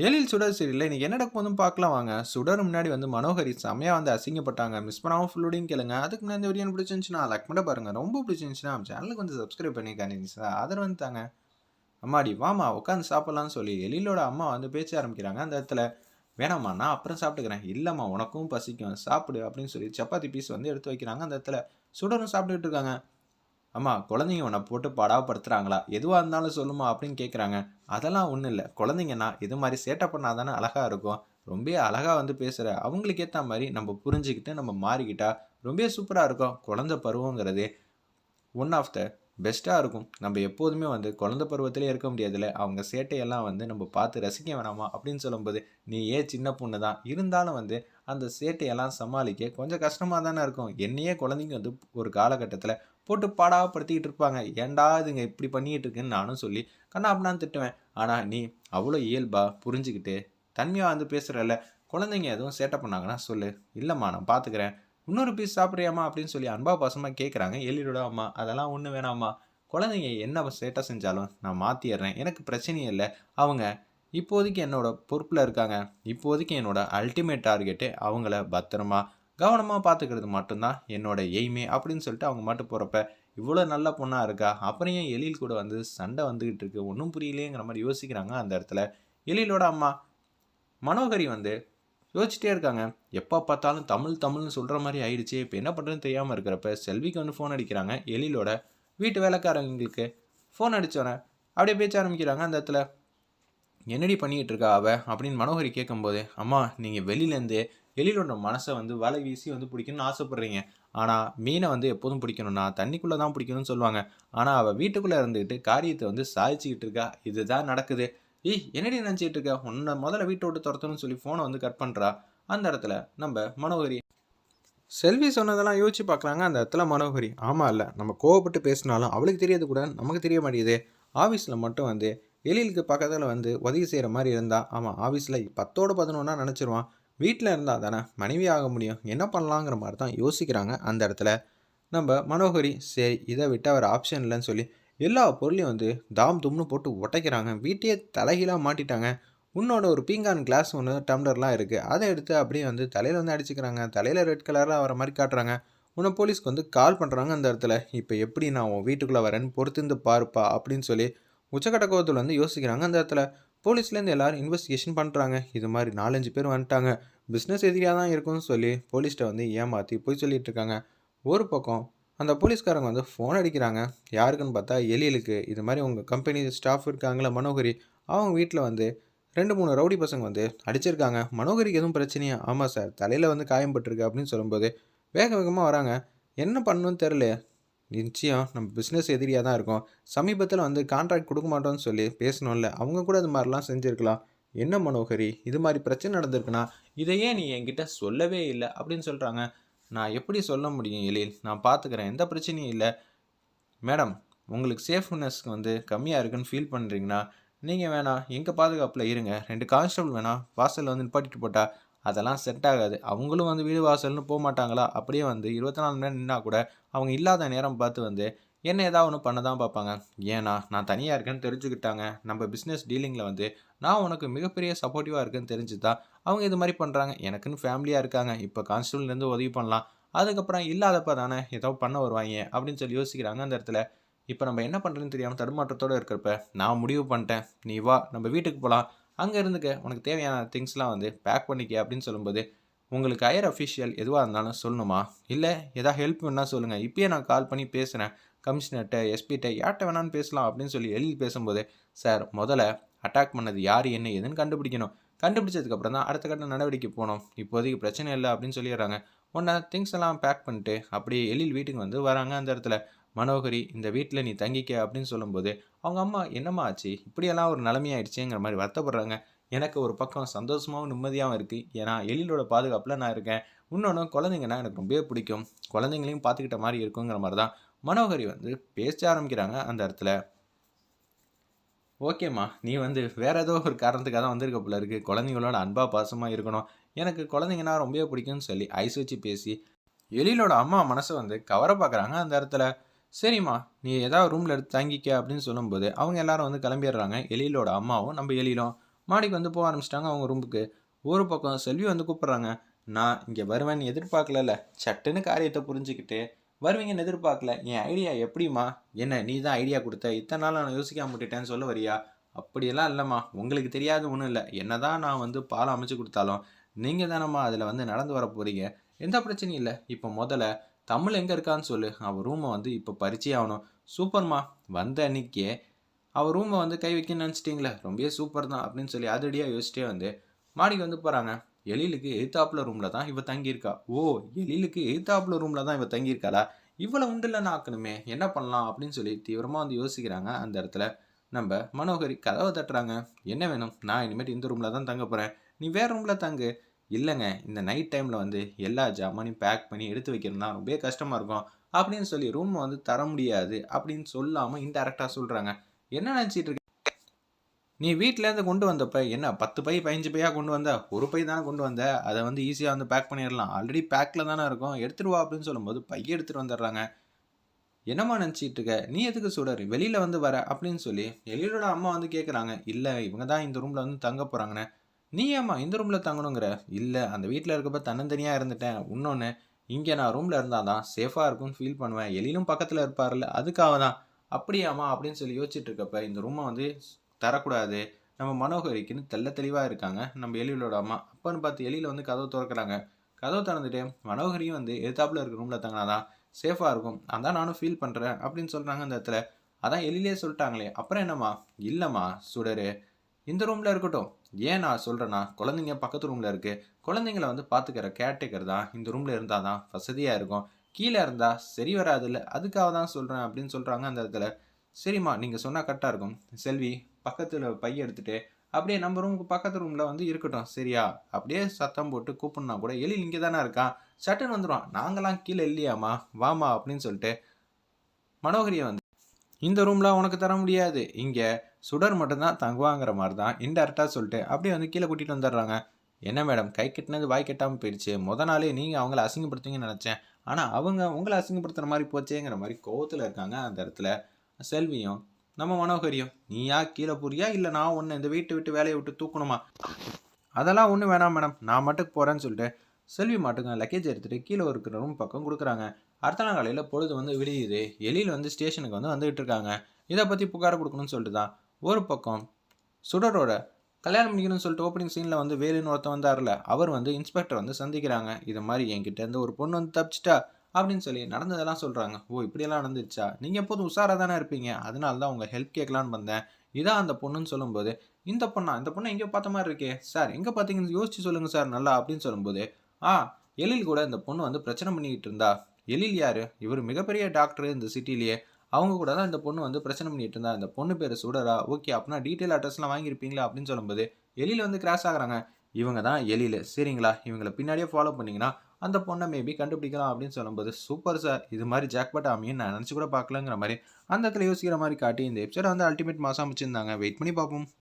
எழில் சுடர் சரியில்லை இன்னைக்கு என்ன நடக்கும் போதும் பார்க்கலாம் வாங்க. சுடர் முன்னாடி வந்து மனோகரி செம்மையாக வந்து அசிங்கப்பட்டாங்க. மிஸ் பண்ணாமல் ஃபுல்லோடையும் கேளுங்க. அதுக்கு நான் இந்த வீடியோ பிடிச்சிருந்துச்சுன்னா லைக் பண்ண பாருங்கள் ரொம்ப பிடிச்சிருந்துச்சுன்னா சேனலுக்கு வந்து சப்ஸ்கிரைப் பண்ணிக்காங்க ஆதரவு வந்து தாங்க. அம்மாடி வாமா உட்காந்து சாப்பிட்லான்னு சொல்லி எழிலோட அம்மா வந்து பேச்ச ஆரம்பிக்கிறாங்க. அந்த இடத்துல வேணாம்மா நான் அப்புறம் சாப்பிட்டுக்கிறேன். இல்லைம்மா உனக்கும் பசிக்கும். சாப்பிடு அப்படின்னு சொல்லி சப்பாத்தி பீஸ் வந்து எடுத்து வைக்கிறாங்க. அந்த இடத்துல சுடரும் சாப்பிட்டுக்கிட்டு இருக்காங்க. அம்மா குழந்தைங்க உன்னை போட்டு படாப்படுத்துகிறாங்களா எதுவாக இருந்தாலும் சொல்லுமா அப்படின்னு கேட்குறாங்க அதெல்லாம் ஒன்றும் இல்லை. குழந்தைங்கன்னா இது மாதிரி சேட்டை பண்ணால் தானே அழகாக இருக்கும். ரொம்ப அழகாக வந்து பேசுகிற அவங்களுக்கு ஏற்ற மாதிரி நம்ம புரிஞ்சுக்கிட்டு நம்ம மாறிக்கிட்டால் ரொம்ப சூப்பராக இருக்கும். குழந்த பருவங்கிறது ஒன் ஆஃப் த பெஸ்ட்டாக இருக்கும். நம்ம எப்போதுமே வந்து குழந்த பருவத்திலே இருக்க முடியாதுல்ல. அவங்க சேட்டையெல்லாம் வந்து நம்ம பார்த்து ரசிக்க வேணாமா அப்படின்னு சொல்லும்போது நீ ஏன் சின்ன பொண்ணு தான்? இருந்தாலும் வந்து அந்த சேட்டையெல்லாம் சமாளிக்க கொஞ்சம் கஷ்டமாக தானே இருக்கும். என்னையே குழந்தைங்க வந்து ஒரு காலகட்டத்தில் போட்டு பாடாப்படுத்திக்கிட்டு இருப்பாங்க. ஏன்டா இதுங்க இப்படி பண்ணிக்கிட்டு இருக்குன்னு நானும் சொல்லி கண்ணா அப்படின்னா திட்டுவேன். ஆனால் நீ அவ்வளோ இயல்பாக புரிஞ்சுக்கிட்டு தன்மையாக வந்து பேசுகிறல்ல குழந்தைங்க எதுவும் சேட்டை பண்ணாங்கன்னா சொல்லு. இல்லைம்மா நான் பார்த்துக்கிறேன் இன்னொரு பீஸ் சாப்பிட்றியாம்மா? அப்படின்னு சொல்லி அன்பா பாசமாக கேட்குறாங்க எழிலோட அம்மா அதெல்லாம் ஒன்றும் வேணாம்மா. குழந்தைங்க என்ன சேட்டை செஞ்சாலும் நான் மாற்றிடுறேன் எனக்கு பிரச்சனையே இல்லை. அவங்க இப்போதைக்கு என்னோடய பொறுப்பில் இருக்காங்க. இப்போதைக்கு என்னோடய அல்டிமேட் டார்கெட்டு அவங்கள பத்திரமா கவனமாக பார்த்துக்கிறது மட்டும்தான் என்னோட எய்மே அப்படின்னு சொல்லிட்டு அவங்க மட்டும் போகிறப்ப இவ்வளோ நல்ல பொண்ணாக இருக்கா? அப்புறம் ஏன் எழில் கூட வந்து சண்டை வந்துக்கிட்டு இருக்கு? ஒன்றும் புரியலையேங்கிற மாதிரி யோசிக்கிறாங்க அந்த இடத்துல. எழிலோட அம்மா மனோகரி வந்து யோசிச்சிட்டே இருக்காங்க. எப்போ பார்த்தாலும் தமிழ் தமிழ்னு சொல்கிற மாதிரி ஆயிடுச்சு. இப்போ என்ன பண்ணுறதுன்னு தெரியாமல் இருக்கிறப்ப செல்விக்கு வந்து ஃபோன் அடிக்கிறாங்க. எழிலோட வீட்டு வேலைக்காரங்களுக்கு ஃபோன் அடித்தோடனே அப்படியே பேச்ச ஆரம்பிக்கிறாங்க அந்த இடத்துல. என்னடி பண்ணிக்கிட்டு இருக்கா அவ? அப்படின்னு மனோகரி கேட்கும்போது அம்மா நீங்கள் வெளியிலேருந்து வெளியிலோட மனசை வந்து வலை வீசி வந்து பிடிக்கணும்னு ஆசைப்பட்றீங்க. ஆனால் மீனை வந்து எப்போதும் பிடிக்கணும்னா தண்ணிக்குள்ளே தான் பிடிக்கணும்னு சொல்லுவாங்க. ஆனால் அவள் வீட்டுக்குள்ளே இருந்துக்கிட்டு காரியத்தை வந்து சாதிச்சுக்கிட்டு இருக்கா? இதுதான் நடக்குது. ஏய் என்னடி நினச்சிட்டு இருக்க? உன்னை முதல்ல வீட்டை விட்டு துரத்தணும்னு சொல்லி ஃபோனை வந்து கட் பண்ணுறா அந்த இடத்துல நம்ம மனோகரி. செல்வி சொன்னதெல்லாம் யோசிச்சு பார்க்குறாங்க அந்த இடத்துல மனோகரி. ஆமாம் இல்லை. நம்ம கோவப்பட்டு பேசினாலும் அவளுக்கு தெரியாது கூட நமக்கு தெரிய மாட்டேங்குது. ஆஃபீஸில் மட்டும் வந்து எழிலுக்கு பக்கத்தில் வந்து உதவி செய்கிற மாதிரி இருந்தால் ஆமாம் ஆஃபீஸில் பத்தோடு பதினொன்னா நினச்சிருவான். வீட்டில் இருந்தால் தானே மனைவி ஆக முடியும். என்ன பண்ணலாங்கிற மாதிரி தான் யோசிக்கிறாங்க. அந்த இடத்துல நம்ம மனோகரி சரி இதை விட்டு அவர் ஆப்ஷன் இல்லைன்னு சொல்லி எல்லா பொருளையும் வந்து தாம் தும்னு போட்டு உடைக்கிறாங்க. வீட்டையே தலைகீழாக மாட்டிட்டாங்க. உன்னோட ஒரு பீங்கான் கிளாஸ் ஒன்று டம்ளர்லாம் இருக்குது அதை எடுத்து அப்படியே வந்து தலையில் வந்து அடிச்சுக்கிறாங்க. தலையில் ரெட் கலரில் வர மாதிரி காட்டுறாங்க. உன்னை போலீஸ்க்கு வந்து கால் பண்ணுறாங்க அந்த இடத்துல. இப்போ எப்படி நான் உன் வீட்டுக்குள்ளே வரேன்னு பொறுத்திருந்து பாருப்பா அப்படின்னு சொல்லி உச்சக்கட்ட கோவத்தில் வந்து யோசிக்கிறாங்க அந்த இடத்துல. போலீஸ்லேருந்து எல்லோரும் இன்வெஸ்டிகேஷன் பண்ணுறாங்க இது மாதிரி நாலஞ்சு பேர் வந்துட்டாங்க. பிஸ்னஸ் எதிரியாக தான் இருக்கும்னு சொல்லி போலீஸ்கிட்ட வந்து ஏமாற்றி போய் சொல்லிட்டு இருக்காங்க. ஒரு பக்கம் அந்த போலீஸ்காரங்க வந்து ஃபோன் அடிக்கிறாங்க. யாருக்குன்னு பார்த்தா எலியலுக்கு இது மாதிரி உங்கள் கம்பெனி ஸ்டாஃப் இருக்காங்களே மனோகரி. அவங்க வீட்டில் வந்து ரெண்டு மூணு ரவுடி பசங்க வந்து அடிச்சிருக்காங்க. மனோகரிக்கு எதுவும் பிரச்சனையா? ஆமாம் சார் தலையில் வந்து காயம்பட்டுருக்கு அப்படின்னு சொல்லும்போது வேக வேகமாக வராங்க. என்ன பண்ணணும்னு தெரில நிச்சயம் நம்ம பிஸ்னஸ் எதிரியாக தான் இருக்கும். சமீபத்தில் வந்து கான்ட்ராக்ட் கொடுக்க மாட்டோம்னு சொல்லி பேசணும்ல அவங்க கூட இது மாதிரிலாம் செஞ்சுருக்கலாம். என்ன மனோகரி இது மாதிரி பிரச்சனை நடந்திருக்குன்னா இதையே நீ என்கிட்ட சொல்லவே இல்லை அப்படின்னு சொல்கிறாங்க நான் எப்படி சொல்ல முடியும் எழில்? நான் பார்த்துக்கிறேன் எந்த பிரச்சனையும் இல்லை. மேடம் உங்களுக்கு சேஃப்னஸ்க்கு வந்து கம்மியாக இருக்குன்னு ஃபீல் பண்ணுறீங்கன்னா நீங்கள் வேணாம் எங்கள் பாதுகாப்பில் இருங்க. ரெண்டு கான்ஸ்டபிள் வேணாம் வாசலில் வந்து நிப்பாட்டிட்டு போட்டால் அதெல்லாம் செட் ஆகாது. அவங்களும் வந்து வீடு வாசல்னு போக மாட்டாங்களா? அப்படியே வந்து இருபத்தி நாலு மணி நேரம் நின்னா கூட அவங்க இல்லாத நேரம் பார்த்து வந்து என்ன ஏதாவது ஒன்று பண்ண தான் பார்ப்பாங்க. ஏன்னா நான் தனியாக இருக்கேன்னு தெரிஞ்சுக்கிட்டாங்க. நம்ம பிஸ்னஸ் டீலிங்கில் வந்து நான் உனக்கு மிகப்பெரிய சப்போர்ட்டிவாக இருக்குன்னு தெரிஞ்சு தான் அவங்க இது மாதிரி பண்ணுறாங்க எனக்குன்னு ஃபேமிலியாக இருக்காங்க. இப்போ கான்ஸ்டபிள்லேருந்து உதவி பண்ணலாம். அதுக்கப்புறம் இல்லாதப்ப தானே ஏதோ பண்ண வருவாங்க அப்படின்னு சொல்லி யோசிக்கிறாங்க அந்த இடத்துல. இப்போ நம்ம என்ன பண்ணுறதுன்னு தெரியாமல் தடுமாற்றத்தோடு இருக்கிறப்ப நான் முடிவு பண்ணிட்டேன். நீ வா நம்ம வீட்டுக்கு போகலாம் அங்கே இருந்துக்க உனக்கு தேவையான திங்ஸ்லாம் வந்து பேக் பண்ணிக்க அப்படின்னு சொல்லும்போது உங்களுக்கு ஹையர் அஃபிஷியல் எதுவாக இருந்தாலும் சொல்லணுமா? இல்லை எதாவது ஹெல்ப் வேணால் சொல்லுங்கள் இப்போயே நான் கால் பண்ணி பேசுகிறேன் கமிஷனர்கிட்ட எஸ்பிகிட்ட யார்கிட்ட வேணான்னு பேசலாம் அப்படின்னு சொல்லி எழுதி பேசும்போது சார் முதல்ல அட்டாக் பண்ணது யார் என்ன ஏதுன்னு கண்டுபிடிக்கணும். கண்டுபிடிச்சதுக்கப்புறம் தான் அடுத்த கட்ட நடவடிக்கை போகணும். இப்போதைக்கு பிரச்சனை இல்லை அப்படின்னு சொல்லிடுறாங்க. உன்னை திங்ஸ் எல்லாம் பேக் பண்ணிட்டு அப்படியே எழில் வீட்டுக்கு வந்து வராங்க அந்த இடத்துல. மனோகரி இந்த வீட்டில் நீ தங்கிக்க அப்படின்னு சொல்லும்போது அவங்க அம்மா என்னம்மா ஆச்சு? இப்படியெல்லாம் ஒரு நிலமையாயிடுச்சுங்கிற மாதிரி வருத்தப்படுறாங்க. எனக்கு ஒரு பக்கம் சந்தோஷமாகவும் நிம்மதியாகவும் இருக்குது ஏன்னா எழிலோட பாதுகாப்பில் நான் இருக்கேன். இன்னொன்று குழந்தைங்கன்னா எனக்கு ரொம்பவே பிடிக்கும். குழந்தைங்களையும் பார்த்துக்கிட்ட மாதிரி இருக்குங்கிற மாதிரி தான் மனோகரி வந்து பேச ஆரம்பிக்கிறாங்க அந்த இடத்துல. ஓகேம்மா நீ வந்து வேற ஏதோ ஒரு காரணத்துக்காக தான் வந்திருக்க போல இருக்குது குழந்தைங்களோட அன்பா பாசமாக இருக்கணும். எனக்கு குழந்தைங்கன்னா ரொம்பவே பிடிக்கும்னு சொல்லி ஐஸ் வச்சு பேசி எழிலோட அம்மா மனசை வந்து கவர பார்க்குறாங்க அந்த இடத்துல. சரிம்மா நீ ஏதாவது ரூமில் எடுத்து தங்கிக்க அப்படின்னு சொல்லும்போது அவங்க எல்லாரும் வந்து கிளம்பிடுறாங்க. எலியிலோட அம்மாவும் நம்ம எழிலும் மாடிக்கு வந்து போக ஆரம்பிச்சிட்டாங்க அவங்க ரூமுக்கு. ஒரு பக்கம் செல்வி வந்து கூப்பிட்றாங்க. நான் இங்கே வருவேன்னு எதிர்பார்க்கலல்ல. சட்டுன்னு காரியத்தை புரிஞ்சுக்கிட்டு வருவீங்கன்னு எதிர்பார்க்கல. என் ஐடியா எப்படிம்மா? என்ன நீ தான் ஐடியா கொடுத்த? இத்தனை நாள் நான் யோசிக்காம விட்டுட்டேன்னு சொல்ல வரியா? அப்படியெல்லாம் இல்லைம்மா. உங்களுக்கு தெரியாது ஒன்றும் இல்லை. என்ன தான் நான் வந்து பாலம் அமைச்சு கொடுத்தாலும் நீங்கள் தானம்மா அதில் வந்து நடந்து வர போகிறீங்க எந்த பிரச்சனையும் இல்லை. இப்போ முதல்ல தமிழ் எங்கே இருக்கான்னு சொல்லு. அவள் ரூமை வந்து இப்போ பறிச்சே ஆகணும். சூப்பர்மா வந்த அன்னைக்கே அவள் ரூமை வந்து கை வைக்க நினச்சிட்டிங்களே? ரொம்பவே சூப்பர் தான் அப்படின்னு சொல்லி அதிரடியாக யோசிச்சிட்டே வந்து மாடிக்கு வந்து போகிறாங்க எழிலுக்கு எழுத்தாப்புல ரூமில் தான் இவள் தங்கியிருக்கா. ஓ எழிலுக்கு எழுத்தாப்புல ரூமில் தான் இவள் தங்கியிருக்காளா? இவ்வளோ உண்டுலன்னு ஆக்கணுமே என்ன பண்ணலாம் அப்படின்னு சொல்லி தீவிரமாக வந்து யோசிக்கிறாங்க அந்த இடத்துல. நம்ம மனோகரி கதவை தட்டுறாங்க. என்ன வேணும்? நான் இனிமேட்டு இந்த ரூமில் தான் தங்க போகிறேன் நீ வேறு ரூமில் தங்கு. இல்லைங்க இந்த நைட் டைமில் வந்து எல்லா ஜாமானையும் பேக் பண்ணி எடுத்து வைக்கிறதுனா ரொம்பவே கஷ்டமாக இருக்கும். அப்படின்னு சொல்லி ரூம் வந்து தர முடியாது அப்படின்னு சொல்லாமல் இன்டெரக்டாக சொல்கிறாங்க என்ன நினச்சிட்டு இருக்க? நீ வீட்டிலேருந்து கொண்டு வந்தப்ப என்ன பத்து பை பதினஞ்சு பையாக கொண்டு வந்த? ஒரு பை தானே கொண்டு வந்த? அதை வந்து ஈஸியாக வந்து பேக் பண்ணிடலாம். ஆல்ரெடி பேக்கில் தானே இருக்கும். எடுத்துகிட்டு வா அப்படின்னு சொல்லும்போது பைய எடுத்துகிட்டு வந்துடுறாங்க. என்னம்மா நினச்சிட்டு இருக்க? நீ எதுக்கு சுடர் வெளியில் வந்து வர அப்படின்னு சொல்லி எழிலோட அம்மா வந்து கேட்குறாங்க இல்லை இவங்க தான் இந்த ரூமில் வந்து தங்க போகிறாங்கண்ணே நீ ஏம்மா இந்த ரூமில் தங்கணுங்கிற? இல்லை அந்த வீட்டில் இருக்கப்ப தன்னந்தனியாக இருந்துட்டேன். இன்னொன்று இங்கே நான் ரூமில் இருந்தால் தான் சேஃபாக இருக்கும்னு ஃபீல் பண்ணுவேன். எழிலும் பக்கத்தில் இருப்பார்ல அதுக்காக தான். அப்படியாம்மா அப்படின்னு சொல்லி யோசிச்சுட்டு இருக்கப்ப இந்த ரூமை வந்து தரக்கூடாது. நம்ம மனோகரிக்குன்னு தெள்ள தெளிவாக இருக்காங்க. நம்ம எழிலோட அம்மா. அப்பன்னு பார்த்து எலியில் வந்து கதவு திறக்கிறாங்க. கதவு திறந்துட்டு மனோகரியும் வந்து எதிர்த்தாப்பில் இருக்க ரூமில் தங்கினாதான் சேஃபாக இருக்கும். அதான் நானும் ஃபீல் பண்ணுறேன் அப்படின்னு சொல்கிறாங்க அந்த இடத்துல. அதான் எழிலே சொல்லிட்டாங்களே. அப்புறம் என்னம்மா? இல்லைம்மா சுடரு. இந்த ரூமில் இருக்கட்டும். ஏன் நான் சொல்கிறேன்னா குழந்தைங்க பக்கத்து ரூமில் இருக்குது குழந்தைங்கள வந்து பார்த்துக்கிற கேர்டேக்கர் தான் இந்த ரூமில் இருந்தால் தான் வசதியாக இருக்கும். கீழே இருந்தால் சரி வராதுல்ல அதுக்காக தான் சொல்கிறேன் அப்படின்னு சொல்கிறாங்க அந்த இடத்துல. சரிம்மா நீங்கள் சொன்னால் கரெக்டாக இருக்கும். செல்வி பக்கத்தில் பைய எடுத்துகிட்டு அப்படியே நம்ம ரூமுக்கு பக்கத்து ரூமில் வந்து இருக்கட்டும். சரியா? அப்படியே சத்தம் போட்டு கூப்பிட்னா கூட எலி இங்கே தானே இருக்கான் சட்டுன்னு வந்துடுவான் நாங்களாம் கீழே இல்லையாம்மா? வாமா அப்படின்னு சொல்லிட்டு மனோகரியை வந்து இந்த ரூம்லாம் உனக்கு தர முடியாது. இங்கே சுடர் மட்டும்தான் தங்குவாங்கிற மாதிரி தான் இன்டெரக்டாக சொல்லிட்டு அப்படியே வந்து கீழே கூட்டிகிட்டு வந்துடுறாங்க. என்ன மேடம் கை கட்டினது வாய் கட்டாமல் போயிடுச்சு. முத நாளே நீங்கள் அவங்கள அசிங்கப்படுத்துவீங்கன்னு நினச்சேன். ஆனால் அவங்க உங்களை அசிங்கப்படுத்துகிற மாதிரி போச்சேங்கிற மாதிரி கோவத்தில் இருக்காங்க அந்த இடத்துல. செல்வியும் நம்ம மனோகரியும் நீயா கீழே போறியா? இல்லை நான் ஒன்று இந்த வீட்டை விட்டு வேலையை விட்டு தூக்கணுமா? அதெல்லாம் ஒன்றும் வேணாம் மேடம் நான் மட்டுக்கு போகிறேன்னு சொல்லிட்டு செல்வி மாட்டுங்க லக்கேஜ் எடுத்துகிட்டு கீழே இருக்கிற ரூம் பக்கம் கொடுக்குறாங்க. அடுத்த நாள் காலையில் பொழுது வந்து விடியுது. எலியில் வந்து ஸ்டேஷனுக்கு வந்து வந்துகிட்டு இருக்காங்க. இதை பற்றி புகார் கொடுக்கணும்னு சொல்லிட்டு தான். ஒரு பக்கம் சுடரோட கல்யாணம் பண்ணிக்கணும்னு சொல்லிட்டு ஓப்பனிங் சீனில் வந்து வேலுன்னு ஒருத்தன் வந்தார்ல அவர் வந்து இன்ஸ்பெக்டர் வந்து சந்திக்கிறாங்க. இது மாதிரி என்கிட்ட இருந்து ஒரு பொண்ணு வந்து தப்பிச்சிட்டா அப்படின்னு சொல்லி நடந்ததெல்லாம் சொல்கிறாங்க ஓ இப்படியெல்லாம் நடந்துச்சா நீங்கள் எப்போதும் உஷாராக தானே இருப்பீங்க. அதனால தான் உங்கள் ஹெல்ப் கேட்கலான்னு வந்தேன். இதான் அந்த பொண்ணுன்னு சொல்லும்போது இந்த பொண்ணா? இந்த பொண்ணை எங்கேயோ பார்த்த மாதிரி இருக்கே. சார் எங்கே பார்த்தீங்கன்னு யோசிச்சு சொல்லுங்கள் சார் நல்லா அப்படின்னு சொல்லும்போது ஆ எழில் கூட இந்த பொண்ணு வந்து பிரச்சனை பண்ணிக்கிட்டு இருந்தா. எழில் யார்? இவர் மிகப்பெரிய டாக்டர் இந்த சிட்டிலேயே அவங்க கூட தான் இந்த பொண்ணு வந்து பிரச்சனை பண்ணிட்டு இருந்தா. இந்த பொண்ணு பேர் சுடரா. ஓகே அப்படின்னா டீட்டெயில் அட்ரஸ்லாம் வாங்கியிருப்பீங்களா அப்படின்னு சொல்லும்போது எழில் வந்து கிராஸ் ஆகுறாங்க. இவங்க தான் எழில். சரிங்களா? இவங்களை பின்னாடியே ஃபாலோ பண்ணிங்கன்னா அந்த பொண்ணை மேபி கண்டுபிடிக்கலாம் அப்படின்னு சொல்லும்போது சூப்பர் சார் இது மாதிரி ஜாக்பட் அமையும் நான் நினச்சி கூட பார்க்கலங்கிற மாதிரி. அந்த இடத்துல யோசிக்கிற மாதிரி காட்டி இந்த எபிசோட வந்து அல்டிமேட் மாதம் அமைச்சிருந்தாங்க. வெயிட் பண்ணி பார்ப்போம்.